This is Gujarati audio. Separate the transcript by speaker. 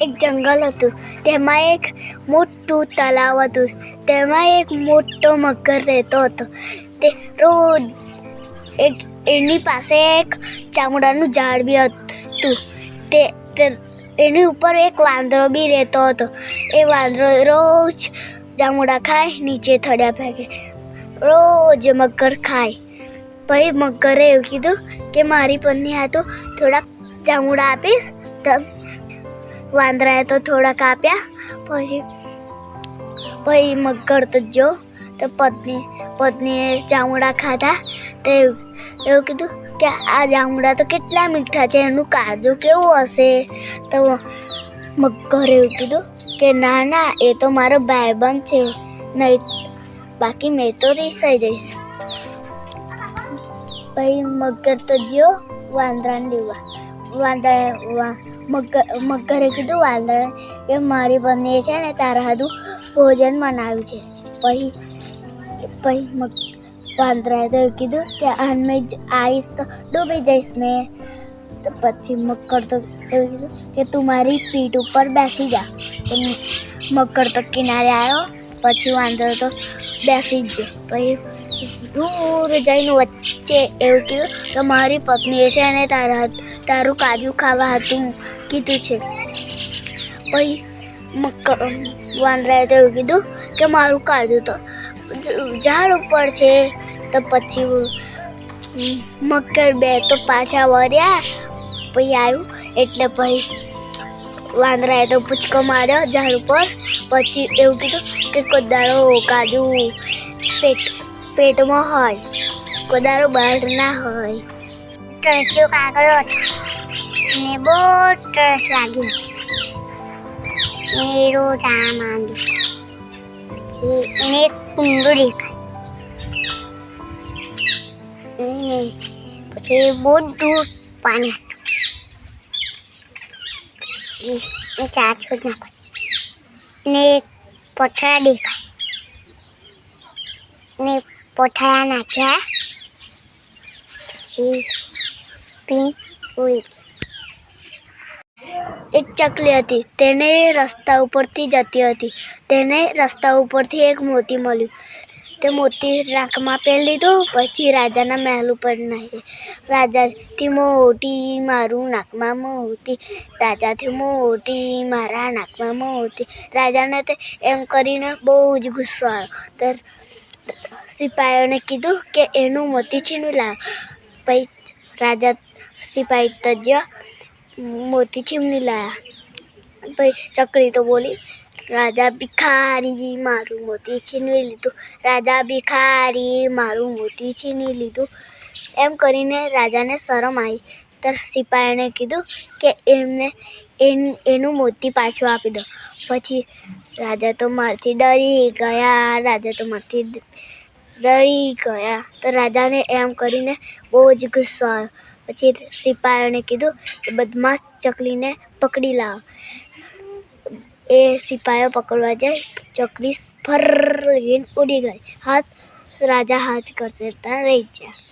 Speaker 1: એક જંગલ હતું. તેમાં એક મોટું તળાવ હતું. તેમાં એક મોટો મગર રહેતો હતો. તે રોજ એક, એની પાસે એક ચામડાનું ઝાડ બી હતું. તે એની ઉપર એક વાંદરો બી રહેતો હતો. એ વાંદરો રોજ જામુડા ખાય, નીચે થડ્યા ફેંકે. રોજ મગર ખાય. પછી મગરે એવું કીધું કે, મારી પત્ની આ તો થોડાક જામુડા આપીશ વાંદરાએ તો થોડાક આપ્યા. પછી પછી મગર તો જો, તો પત્ની, પત્નીએ જામુડા ખાધા. તો એવું કીધું કે આ જામુડા તો કેટલા મીઠા છે, એનું કાજુ કેવું હશે? તો મગરે એવું કીધું કે ના ના, એ તો મારો ભાઈબંધ છે. નહીં, બાકી મેં તો રીસાઈ જઈશ. પછી મગર તો જ્યો વાંદરાને લેવા. વાંદરા મગર કીધું, વાંદરા કે મારી બંને છે ને તારા હાથું ભોજન બનાવ્યું છે. પછી પછી વાંદરાએ તો કીધું કે આન મેં આવીશ તો ડૂબી જઈશ મેં. તો પછી મકર તો એવું કીધું કે, તું મારી પીઠ ઉપર બેસી જા. મકર તો કિનારે આવ્યો, પછી વાંદરો તો બેસી જ પછી દૂર જઈને વચ્ચે એવું કીધું કે મારી પત્નીએ છે અને તારા તારું કાજુ ખાવા હતું કીધું છે. પછી વાંદરાએ તો એવું કીધું કે મારું કાજુ તો ઝાડ ઉપર છે. તો પછી મકર બે તો પાછા વર્યા પછી આવ્યું. એટલે પછી વાંદરાએ તો પૂચકો માર્યો ઝાડ ઉપર. પછી એવું કીધું કે કોદાળો કાજુ પેટ પેટમાં હોય. કોદાળો બહાર ના હોય. તરસ્યો કાગળો ને બહુ તરસ લાગી. એ રોજ આ માંડી પછી એને એક કુંડું દેખાય પછી બહુ દૂર પાણી એ ચાચો જ નાખો. ને પથરા દેખાય. ને પથરા નાખ્યા. પછી પી ઉડી એક ચકલી હતી. તેને રસ્તા ઉપરથી જતી હતી. તેને રસ્તા ઉપરથી એક મોતી મળ્યું. તે મોતી રાખમાં પહેરી લીધો પછી રાજાના મહેલ ઉપર નાખી રાજાથી મોટી મારું નાકમાં મોતી રાજાથી મોટી મારા નાકમાં મોતી રાજાને તે એમ કરીને બહુ જ ગુસ્સો આવ્યો. તો સિપાહીઓને કીધું કે એનું મોતી છીનવી લાવ. પછી રાજા સિપાહી તજ્ય મોતી છીનવી લાયા. પછી ચકલી તો બોલી રાજા ભિખારી મારું મોતી છીનવી લીધું રાજા ભિખારી મારું મોતી છીનવી લીધું એમ કરીને રાજાને શરમ આવી તો સિપાહીને કીધું કે એમને એન- મોતી પાછું આપી દો પછી રાજા તો મારથી ડરી ગયા. રાજા તો મારથી ડરી ગયા. તો રાજાને એમ કરીને બહુ જ ગુસ્સો આવ્યો. પછી સિપાહીઓને કીધું કે બદમાશ ચકલીને પકડી લાવો. એ સિપાહીઓ પકડવા જાય. ચકલી ફર લઈને ઉડી ગઈ. હાથ રાજા હાથ કરતા રહી ગયા.